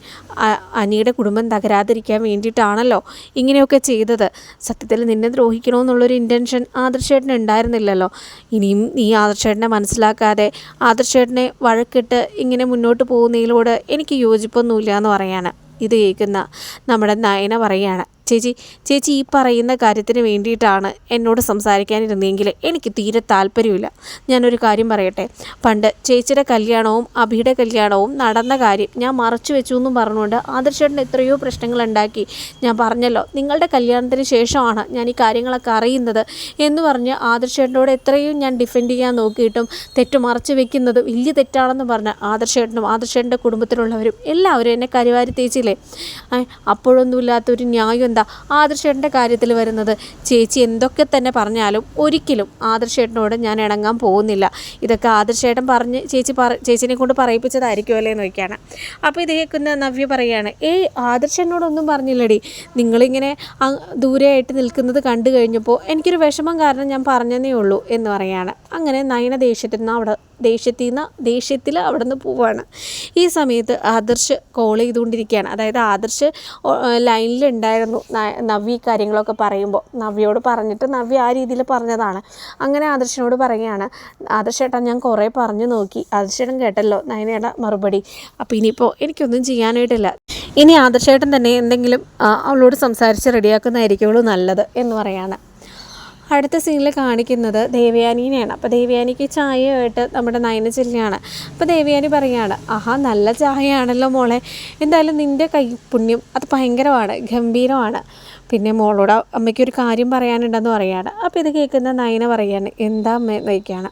അനിയുടെ കുടുംബം തകരാതിരിക്കാൻ വേണ്ടിയിട്ടാണല്ലോ ഇങ്ങനെയൊക്കെ ചെയ്തത്. സത്യത്തിൽ നിന്നെ ദ്രോഹിക്കണമെന്നുള്ളൊരു ഇന്റൻഷൻ ആദർശേട്ടൻ ഉണ്ടായിരുന്നില്ലല്ലോ ഇനിയും നീ ആദർശേട്ടനെ മനസ്സിലാക്കാതെ ആദർശേട്ടനെ വഴക്കിട്ട് ഇങ്ങനെ മുന്നോട്ട് പോകുന്നതിലൂടെ എനിക്ക് യോജിപ്പൊന്നുമില്ല എന്ന് പറയാണ്. ഇത് കേൾക്കുന്ന നമ്മുടെ നയന പറയാണ്. ചേച്ചി ചേച്ചി ഈ പറയുന്ന കാര്യത്തിന് വേണ്ടിയിട്ടാണ് എന്നോട് സംസാരിക്കാനിരുന്നെങ്കിൽ എനിക്ക് തീരെ താല്പര്യമില്ല. ഞാനൊരു കാര്യം പറയട്ടെ. പണ്ട് ചേച്ചിയുടെ കല്യാണവും അഭിയുടെ കല്യാണവും നടന്ന കാര്യം ഞാൻ മറച്ചു വെച്ചു എന്നും പറഞ്ഞുകൊണ്ട് ആദർശേട്ടൻ എത്രയോ പ്രശ്നങ്ങൾ ഉണ്ടാക്കി. ഞാൻ പറഞ്ഞല്ലോ നിങ്ങളുടെ കല്യാണത്തിന് ശേഷമാണ് ഞാൻ ഈ കാര്യങ്ങളൊക്കെ അറിയുന്നത് എന്ന് പറഞ്ഞ് ആദർശേട്ടനോട് എത്രയും ഞാൻ ഡിഫെൻഡ് ചെയ്യാൻ നോക്കിയിട്ടും തെറ്റ് മറച്ചു വെക്കുന്നത് വലിയ തെറ്റാണെന്ന് പറഞ്ഞ ആദർശേട്ടനും ആദർശേട്ടന്റെ കുടുംബത്തിലുള്ളവരും എല്ലാവരും എന്നെ കരിവാരി തേച്ചില്ലേ? അപ്പോഴൊന്നുമില്ലാത്ത ഒരു ന്യായം എന്താ ആദർശേട്ടന്റെ കാര്യത്തിൽ വരുന്നത്? ചേച്ചി എന്തൊക്കെ തന്നെ പറഞ്ഞാലും ഒരിക്കലും ആദർശേട്ടനോട് ഞാൻ ഇണങ്ങാൻ പോകുന്നില്ല. ഇതൊക്കെ ആദർശേട്ടൻ പറഞ്ഞ് ചേച്ചി പറ ചേച്ചിനെ കൊണ്ട് പറയിപ്പിച്ചതായിരിക്കും അല്ലേ നോക്കിയാണ് അപ്പോൾ ഇത് കേൾക്കുന്ന നവ്യ പറയുകയാണ് ഏയ് ആദർശനോടൊന്നും പറഞ്ഞില്ലടി. നിങ്ങളിങ്ങനെ ദൂരെയായിട്ട് നിൽക്കുന്നത് കണ്ടു കഴിഞ്ഞപ്പോൾ എനിക്കൊരു വിഷമം കാരണം ഞാൻ പറഞ്ഞതേ ഉള്ളൂ എന്ന് പറയാണ് അങ്ങനെ നയന ദേഷ്യത്തിൽ നിന്ന് അവിടെ ദേഷ്യത്തിൽ നിന്ന് ദേഷ്യത്തിൽ അവിടെ നിന്ന് പോവാണ്. ഈ സമയത്ത് ആദർശ് കോൾ ചെയ്തുകൊണ്ടിരിക്കുകയാണ്. അതായത് ആദർശ് ലൈനിലുണ്ടായിരുന്നു നവ്യ കാര്യങ്ങളൊക്കെ പറയുമ്പോൾ നവ്യയോട് പറഞ്ഞിട്ട് നവ്യ ആ രീതിയിൽ പറഞ്ഞതാണ്. അങ്ങനെ ആദർശനോട് പറയുകയാണ് ആദർശേട്ടാ ഞാൻ കുറേ പറഞ്ഞു നോക്കി. ആദർശേട്ടൻ കേട്ടല്ലോ നയനയുടെ മറുപടി. അപ്പോൾ ഇനിയിപ്പോൾ എനിക്കൊന്നും ചെയ്യാനായിട്ടില്ല. ഇനി ആദർശേട്ടൻ തന്നെ എന്തെങ്കിലും അവളോട് സംസാരിച്ച് റെഡിയാക്കുന്നതായിരിക്കുള്ളൂ നല്ലത് എന്ന് പറയാണ്. അടുത്ത സീനിൽ കാണിക്കുന്നത് ദേവയാനീനെയാണ്. അപ്പോൾ ദേവയാനിക്ക് ചായയായിട്ട് നമ്മുടെ നയന ചില്ലയാണ്. അപ്പോൾ ദേവയാനി പറയുകയാണ് ആഹാ നല്ല ചായയാണല്ലോ മോളെ. എന്തായാലും നിന്റെ കൈപുണ്യം അത് ഭയങ്കരമാണ് ഗംഭീരമാണ്. പിന്നെ മോളോട് അമ്മയ്ക്ക് ഒരു കാര്യം പറയാനുണ്ടെന്ന് പറയാണ്. അപ്പോൾ ഇത് കേൾക്കുന്ന നയന പറയാണ് എന്താ അമ്മ? നയിക്കുകയാണ്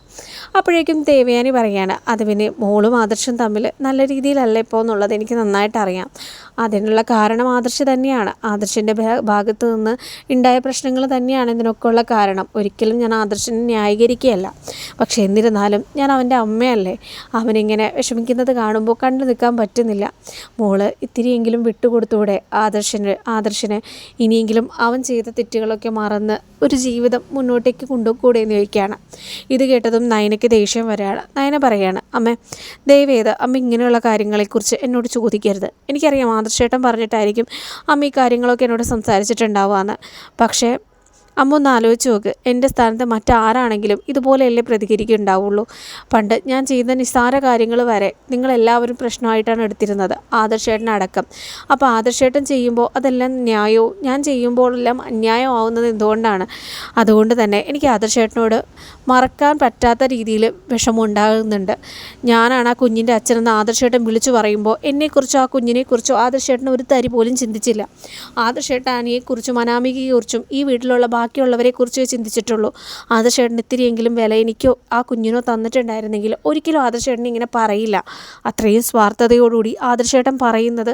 അപ്പോഴേക്കും ദേവയാനി പറയാണ് അത് പിന്നെ മോളും ആദർശം തമ്മിൽ നല്ല രീതിയിലല്ല ഇപ്പോൾ എന്നുള്ളത് എനിക്ക് നന്നായിട്ട് അറിയാം അതിനുള്ള കാരണം ആദർശ് തന്നെയാണ്. ആദർശിന്റെ ഭാഗത്ത് നിന്ന് ഉണ്ടായ പ്രശ്നങ്ങൾ തന്നെയാണ് ഇതിനൊക്കെയുള്ള കാരണം. ഒരിക്കലും ഞാൻ ആദർശനെ ന്യായീകരിക്കുകയല്ല. പക്ഷേ എന്നിരുന്നാലും ഞാൻ അവന്റെ അമ്മയല്ലേ. അവനിങ്ങനെ വിഷമിക്കുന്നത് കാണുമ്പോൾ കണ്ടു നിൽക്കാൻ പറ്റുന്നില്ല. മോൾ ഇത്തിരിയെങ്കിലും വിട്ടുകൊടുത്തൂടെ ആദർശന് ആദർശന് ഇനിയെങ്കിലും അവൻ ചെയ്ത തെറ്റുകളൊക്കെ മറന്ന് ഒരു ജീവിതം മുന്നോട്ടേക്ക് കൊണ്ടുപോകൂടെ എന്ന് ചോദിക്കുകയാണ്. ഇത് കേട്ടതും നയനയ്ക്ക് ദേഷ്യം വരാണ്. നയന പറയാണ് അമ്മ ദയവേത് അമ്മ ഇങ്ങനെയുള്ള കാര്യങ്ങളെക്കുറിച്ച് എന്നോട് ചോദിക്കരുത്. എനിക്കറിയാം ആദർശേട്ടൻ പറഞ്ഞിട്ടായിരിക്കും അമ്മ ഈ കാര്യങ്ങളൊക്കെ എന്നോട് സംസാരിച്ചിട്ടുണ്ടാവുക എന്ന്. പക്ഷേ അമ്മ ഒന്ന് ആലോചിച്ച് നോക്ക്. എന്റെ സ്ഥാനത്ത് മറ്റാരാണെങ്കിലും ഇതുപോലെയല്ലേ പ്രതികരിക്കുന്നുണ്ടാവുള്ളൂ പണ്ട് ഞാൻ ചെയ്യുന്ന നിസ്സാര കാര്യങ്ങൾ വരെ നിങ്ങളെല്ലാവരും പ്രശ്നമായിട്ടാണ് എടുത്തിരുന്നത്. ആദർശേട്ടൻ അടക്കം. അപ്പോൾ ആദർശേട്ടൻ ചെയ്യുമ്പോൾ അതെല്ലാം ന്യായവും ഞാൻ ചെയ്യുമ്പോഴെല്ലാം അന്യായമാവുന്നത് എന്തുകൊണ്ടാണ്? അതുകൊണ്ട് തന്നെ എനിക്ക് ആദർശേട്ടനോട് മറക്കാൻ പറ്റാത്ത രീതിയിൽ വിഷമം ഉണ്ടാകുന്നുണ്ട്. ഞാനാണ് ആ കുഞ്ഞിന്റെ അച്ഛനെന്ന് ആദർശേട്ടൻ വിളിച്ചു പറയുമ്പോൾ എന്നെക്കുറിച്ചോ ആ കുഞ്ഞിനെക്കുറിച്ചോ ആദർശേട്ടൻ ഒരു തരി പോലും ചിന്തിച്ചില്ല. ആദർശേട്ടൻ അനിയെക്കുറിച്ചും അനാമികയെക്കുറിച്ചും ഈ വീട്ടിലുള്ള ബാക്കിയുള്ളവരെ കുറിച്ച് ചിന്തിച്ചിട്ടുള്ളൂ. ആദർശേട്ടൻ ഇത്തിരിയെങ്കിലും വില എനിക്കോ ആ കുഞ്ഞിനോ തന്നിട്ടുണ്ടായിരുന്നെങ്കിൽ ഒരിക്കലും ആദർശേട്ടൻ ഇങ്ങനെ പറയില്ല. അത്രയും സ്വാർത്ഥതയോടുകൂടി ആദർശേട്ടൻ പറയുന്നത്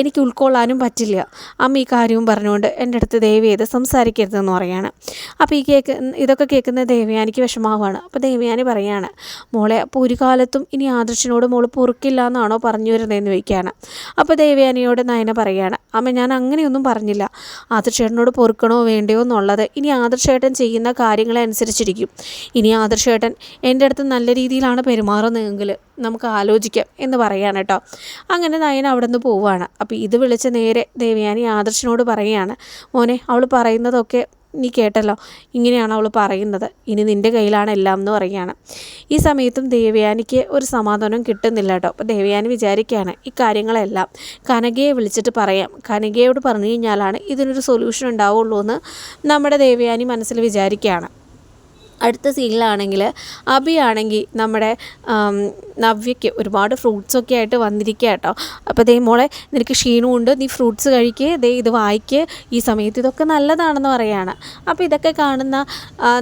എനിക്ക് ഉൾക്കൊള്ളാനും പറ്റില്ല. അമ്മ ഈ കാര്യവും പറഞ്ഞുകൊണ്ട് എന്റെ അടുത്ത് ദേവിയത് സംസാരിക്കരുതെന്ന് പറയാണ്. അപ്പോൾ ഈ കേക്ക് ഇതൊക്കെ കേൾക്കുന്ന ദേവയാനിക്ക് വിഷമാവുകയാണ് അപ്പോൾ ദേവയാനി പറയാണ് മോളെ അപ്പോൾ ഒരു കാലത്തും ഇനി ആദർശനോട് മോൾ പൊറുക്കില്ല എന്നാണോ പറഞ്ഞു വരുന്നതെന്ന് ചോദിക്കുകയാണ് അപ്പോൾ ദേവയാനിയോട് നയന പറയാണ് അമ്മ ഞാൻ അങ്ങനെയൊന്നും പറഞ്ഞില്ല. ആദർശേട്ടനോട് പൊറുക്കണോ വേണ്ടയോ എന്നുള്ളത് ഇനി ആദർശേട്ടൻ ചെയ്യുന്ന കാര്യങ്ങളെ അനുസരിച്ചിരിക്കും. ഇനി ആദർശേട്ടൻ എന്റെ അടുത്ത് നല്ല രീതിയിലാണ് പെരുമാറുന്നതെങ്കിൽ നമുക്ക് ആലോചിക്കാം എന്ന് പറയാണ് കേട്ടോ. അങ്ങനെ നയന അവിടെ നിന്ന് പോവുകയാണ്. അപ്പോൾ ഇത് വിളിച്ച് നേരെ ദേവയാനി ആദർശനോട് പറയുകയാണ് മോനെ അവൾ പറയുന്നതൊക്കെ നീ കേട്ടല്ലോ. ഇങ്ങനെയാണ് അവൾ പറയുന്നത്. ഇനി നിന്റെ കയ്യിലാണ് എല്ലാം എന്ന് പറയുകയാണ്. ഈ സമയത്തും ദേവയാനിക്ക് ഒരു സമാധാനം കിട്ടുന്നില്ല കേട്ടോ. അപ്പോൾ ദേവയാനി വിചാരിക്കുകയാണ് ഈ കാര്യങ്ങളെല്ലാം കനകയെ വിളിച്ചിട്ട് പറയാം. കനകയോട് പറഞ്ഞു കഴിഞ്ഞാലാണ് ഇതിനൊരു സൊല്യൂഷൻ ഉണ്ടാവുള്ളൂ എന്ന് നമ്മുടെ ദേവയാനി മനസ്സിൽ വിചാരിക്കുകയാണ്. അടുത്ത സീനിലാണെങ്കിൽ അബിയാണെങ്കിൽ നമ്മുടെ നവ്യയ്ക്ക് ഒരുപാട് ഫ്രൂട്ട്സൊക്കെ ആയിട്ട് വന്നിരിക്കുക കേട്ടോ. അപ്പോൾ ദേ മോളെ നിനക്ക് ക്ഷീണമുണ്ട് നീ ഫ്രൂട്ട്സ് കഴിക്കുക ദേ ഇത് വായിക്ക്. ഈ സമയത്ത് ഇതൊക്കെ നല്ലതാണെന്ന് പറയാണ്. അപ്പോൾ ഇതൊക്കെ കാണുന്ന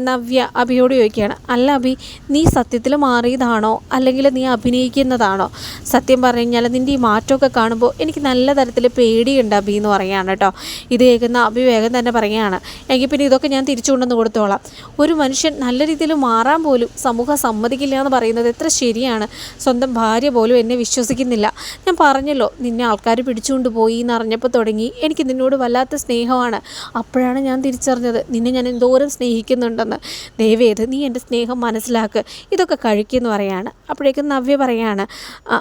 നവ്യ അബിയോട് ചോദിക്കുകയാണ് അല്ല അബി നീ സത്യത്തിൽ മാറിയതാണോ? അല്ലെങ്കിൽ നീ അഭിനയിക്കുന്നതാണോ? സത്യം പറഞ്ഞു കഴിഞ്ഞാൽ നിന്റെ ഈ മാറ്റമൊക്കെ കാണുമ്പോൾ എനിക്ക് നല്ല തരത്തിൽ പേടിയുണ്ട് അബി എന്ന് പറയാണ് കേട്ടോ. ഇത് കേൾക്കുന്ന അബി വേഗം തന്നെ പറയുകയാണ് എങ്കിൽ പിന്നെ ഇതൊക്കെ ഞാൻ തിരിച്ചു കൊണ്ടുവന്ന് കൊടുത്തോളാം. ഒരു മനുഷ്യൻ നല്ല രീതിയിൽ മാറാൻ പോലും സമൂഹം സമ്മതിക്കില്ല എന്ന് പറയുന്നത് എത്ര ശരിയാണ്? സ്വന്തം ഭാര്യ പോലും എന്നെ വിശ്വസിക്കുന്നില്ല. ഞാൻ പറഞ്ഞല്ലോ നിന്നെ ആൾക്കാർ പിടിച്ചുകൊണ്ട് പോയി എന്ന് അറിഞ്ഞപ്പോൾ തുടങ്ങി. എനിക്ക് നിന്നോട് വല്ലാത്ത സ്നേഹമാണ്. അപ്പോഴാണ് ഞാൻ തിരിച്ചറിഞ്ഞത് നിന്നെ ഞാൻ എന്തോരം സ്നേഹിക്കുന്നുണ്ടെന്ന്. ദയവേത് നീ എന്റെ സ്നേഹം മനസ്സിലാക്ക്. ഇതൊക്കെ കഴിക്കുമെന്ന് പറയാണ്. അപ്പോഴേക്കും നവ്യ പറയാണ്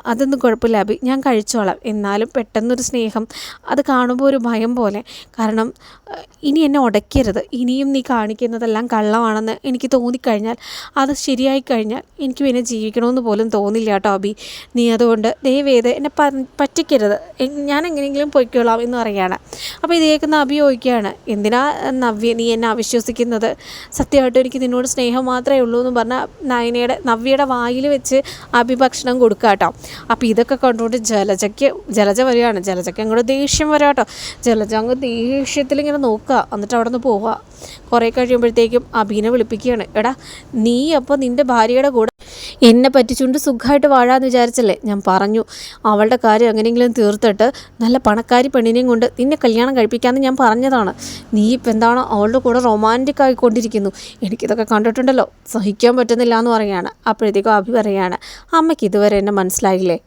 അതൊന്നും കുഴപ്പമില്ല അഭി ഞാൻ കഴിച്ചോളാം. എന്നാലും പെട്ടെന്നൊരു സ്നേഹം. അത് കാണുമ്പോൾ ഒരു ഭയം പോലെ. കാരണം ഇനി എന്നെ ഉടയ്ക്കരുത്. ഇനിയും നീ കാണിക്കുന്നതെല്ലാം കള്ളമാണെന്ന് എനിക്ക് തോന്നിക്കഴിഞ്ഞാൽ അത് ശരിയായി കഴിഞ്ഞാൽ എനിക്ക് പിന്നെ ജീവിക്കണമെന്ന് പോലും തോന്നില്ല കേട്ടോ അബി. നീ അതുകൊണ്ട് ദയവേത് എന്നെ പറ്റിക്കരുത്. ഞാൻ എങ്ങനെയെങ്കിലും പൊയ്ക്കോളാം എന്ന് പറയുകയാണ്. അപ്പോൾ ഇത് കേൾക്കുന്ന അബി ചോദിക്കുകയാണ് എന്തിനാ നവ്യ നീ എന്നെ അവിശ്വസിക്കുന്നത്? സത്യമായിട്ടും എനിക്ക് നിന്നോട് സ്നേഹം മാത്രമേ ഉള്ളൂ എന്ന് പറഞ്ഞാൽ നയനയുടെ നവ്യയുടെ വായിൽ വെച്ച് അബി ഭക്ഷണം കൊടുക്കുക കേട്ടോ. അപ്പോൾ ഇതൊക്കെ കണ്ടുകൊണ്ട് ജലജയ്ക്ക് ജലജ വരികയാണ്. ജലജയ്ക്ക് അങ്ങോട്ട് ദേഷ്യം വരാം കേട്ടോ. ജലജ അങ്ങ് ദേഷ്യത്തിൽ ഇങ്ങനെ നോക്കുക എന്നിട്ട് അവിടെ നിന്ന് പോവുക. കുറേ കഴിയുമ്പോഴത്തേക്കും അബീനെ വിളിപ്പിക്കുകയാണ്. എടാ നീ അപ്പോൾ നിന്റെ ഭാര്യയുടെ കൂടെ എന്നെ പറ്റിച്ചുകൊണ്ട് സുഖമായിട്ട് വാഴാന്ന് വിചാരിച്ചല്ലേ? ഞാൻ പറഞ്ഞു അവളുടെ കാര്യം എങ്ങനെയെങ്കിലും തീർത്തിട്ട് നല്ല പണക്കാരി പെണ്ണിനെയും കൊണ്ട് നിന്നെ കല്യാണം കഴിപ്പിക്കാമെന്ന് ഞാൻ പറഞ്ഞതാണ്. നീ ഇപ്പം എന്താണ് അവളുടെ കൂടെ റൊമാന്റിക് ആയിക്കൊണ്ടിരിക്കുന്നു. എനിക്കിതൊക്കെ കണ്ടിട്ടുണ്ടല്ലോ. സഹിക്കാൻ പറ്റുന്നില്ല എന്ന് പറയുകയാണ്. അപ്പോഴത്തേക്കും അഭി പറയുകയാണ് അമ്മയ്ക്ക് ഇതുവരെ എന്നെ മനസ്സിലായില്ലേ?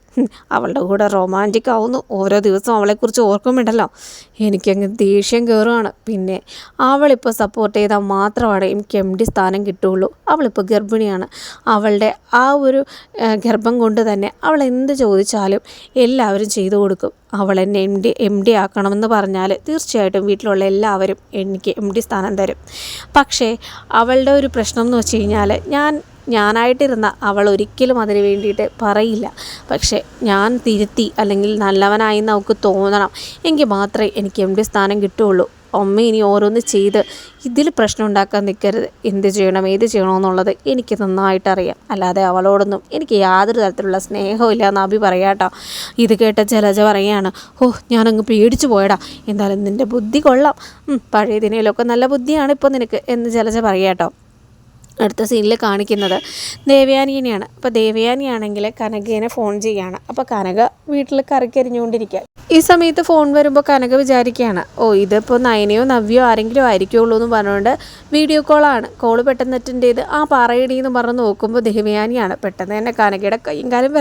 അവളുടെ കൂടെ റൊമാന്റിക് ആവുന്നു. ഓരോ ദിവസവും അവളെക്കുറിച്ച് ഓർക്കുമ്പോണ്ടല്ലോ. എനിക്കങ്ങ് ദേഷ്യം കയറുകയാണ് പിന്നെ അവളിപ്പോൾ സപ്പോർട്ട് ചെയ്താൽ മാത്രമാണ് എനിക്ക് എം ഡി സ്ഥാനം കിട്ടുകയുള്ളൂ അവളിപ്പോൾ ഗർഭിണിയാണ്. അവളുടെ ആ ഒരു ഗർഭം കൊണ്ട് തന്നെ അവൾ എന്ത് ചോദിച്ചാലും എല്ലാവരും ചെയ്തു കൊടുക്കും. അവൾ എന്നെ എം ഡി എം ഡി ആക്കണമെന്ന് പറഞ്ഞാൽ തീർച്ചയായിട്ടും വീട്ടിലുള്ള എല്ലാവരും എനിക്ക് എം ഡി സ്ഥാനം തരും. പക്ഷേ അവളുടെ ഒരു പ്രശ്നം എന്ന് വെച്ച് കഴിഞ്ഞാൽ ഞാൻ ഞാനായിട്ടിരുന്ന അവൾ ഒരിക്കലും അതിന് വേണ്ടിയിട്ട് പറയില്ല. പക്ഷേ ഞാൻ തിരുത്തി അല്ലെങ്കിൽ നല്ലവനായി എന്ന് അവൾക്ക് തോന്നണം എങ്കിൽ മാത്രമേ എനിക്ക് എം ഡി സ്ഥാനം കിട്ടുകയുള്ളൂ. അമ്മ ഇനി ഓരോന്ന് ചെയ്ത് ഇതിൽ പ്രശ്നം ഉണ്ടാക്കാൻ നിൽക്കരുത്. എന്ത് ചെയ്യണം ഏത് ചെയ്യണമെന്നുള്ളത് എനിക്ക് നന്നായിട്ട് അറിയാം അല്ലാതെ അവളോടൊന്നും എനിക്ക് യാതൊരു തരത്തിലുള്ള സ്നേഹവും ഇല്ല എന്ന് അഭി പറയാട്ടോ ഇത് കേട്ട ജലജ പറയാണ് ഓ ഞാനങ്ങ് പേടിച്ചു പോയടാ. എന്തായാലും നിന്റെ ബുദ്ധി കൊള്ളാം. പഴയ ദിനയിലൊക്കെ നല്ല ബുദ്ധിയാണ് ഇപ്പോൾ നിനക്ക് എന്ന് ജലജ പറയാട്ടോ അടുത്ത സീനിൽ കാണിക്കുന്നത് ദേവയാനിയനെയാണ് അപ്പോൾ ദേവയാനിയാണെങ്കിൽ കനകേനെ ഫോൺ ചെയ്യുകയാണ് അപ്പോൾ കനക വീട്ടിൽ കറിക്കരിഞ്ഞുകൊണ്ടിരിക്കുക. ഈ സമയത്ത് ഫോൺ വരുമ്പോൾ കനക വിചാരിക്കുകയാണ് ഓ ഇതിപ്പോൾ നയനയോ നവ്യോ ആരെങ്കിലും ആയിരിക്കുള്ളൂ എന്ന് പറഞ്ഞുകൊണ്ട് വീഡിയോ കോളാണ്. കോൾ പെട്ടെന്ന് അറ്റൻഡ് ചെയ്ത് ആ പറയടി എന്ന് പറഞ്ഞ് നോക്കുമ്പോൾ ദേവയാനിയാണ്. പെട്ടെന്ന് തന്നെ കനകയുടെ കൈയും കാലം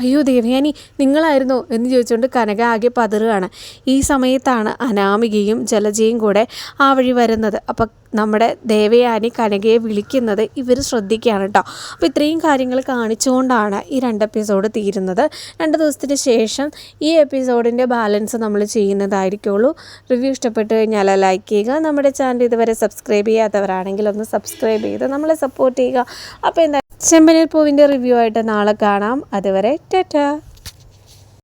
അയ്യോ ദേവയാനി നിങ്ങളായിരുന്നോ? എന്ന് ചോദിച്ചുകൊണ്ട് കനക ആകെ പതറുകയാണ്. ഈ സമയത്താണ് അനാമികയും ജലജയും കൂടെ ആ വഴി വരുന്നത്. അപ്പോൾ നമ്മുടെ ദേവയാനി കനകയെ വിളിക്കുന്നത് ഇവർ ശ്രദ്ധിക്കുകയാണ് കേട്ടോ. അപ്പോൾ ഇത്രയും കാര്യങ്ങൾ കാണിച്ചുകൊണ്ടാണ് ഈ രണ്ട് എപ്പിസോഡ് തീരുന്നത്. രണ്ട് ദിവസത്തിന് ശേഷം ഈ എപ്പിസോഡിന്റെ ബാലൻസ് നമ്മൾ ചെയ്യുന്നതായിരിക്കുള്ളൂ. റിവ്യൂ ഇഷ്ടപ്പെട്ട് കഴിഞ്ഞാൽ ലൈക്ക് ചെയ്യുക. നമ്മുടെ ചാനൽ ഇതുവരെ സബ്സ്ക്രൈബ് ചെയ്യാത്തവരാണെങ്കിൽ ഒന്ന് സബ്സ്ക്രൈബ് ചെയ്ത് നമ്മളെ സപ്പോർട്ട് ചെയ്യുക. അപ്പോൾ എന്താ ചെമ്പനീർ പൂവിന്റെ റിവ്യൂ ആയിട്ട് നാളെ കാണാം. അതുവരെ ടാറ്റാ.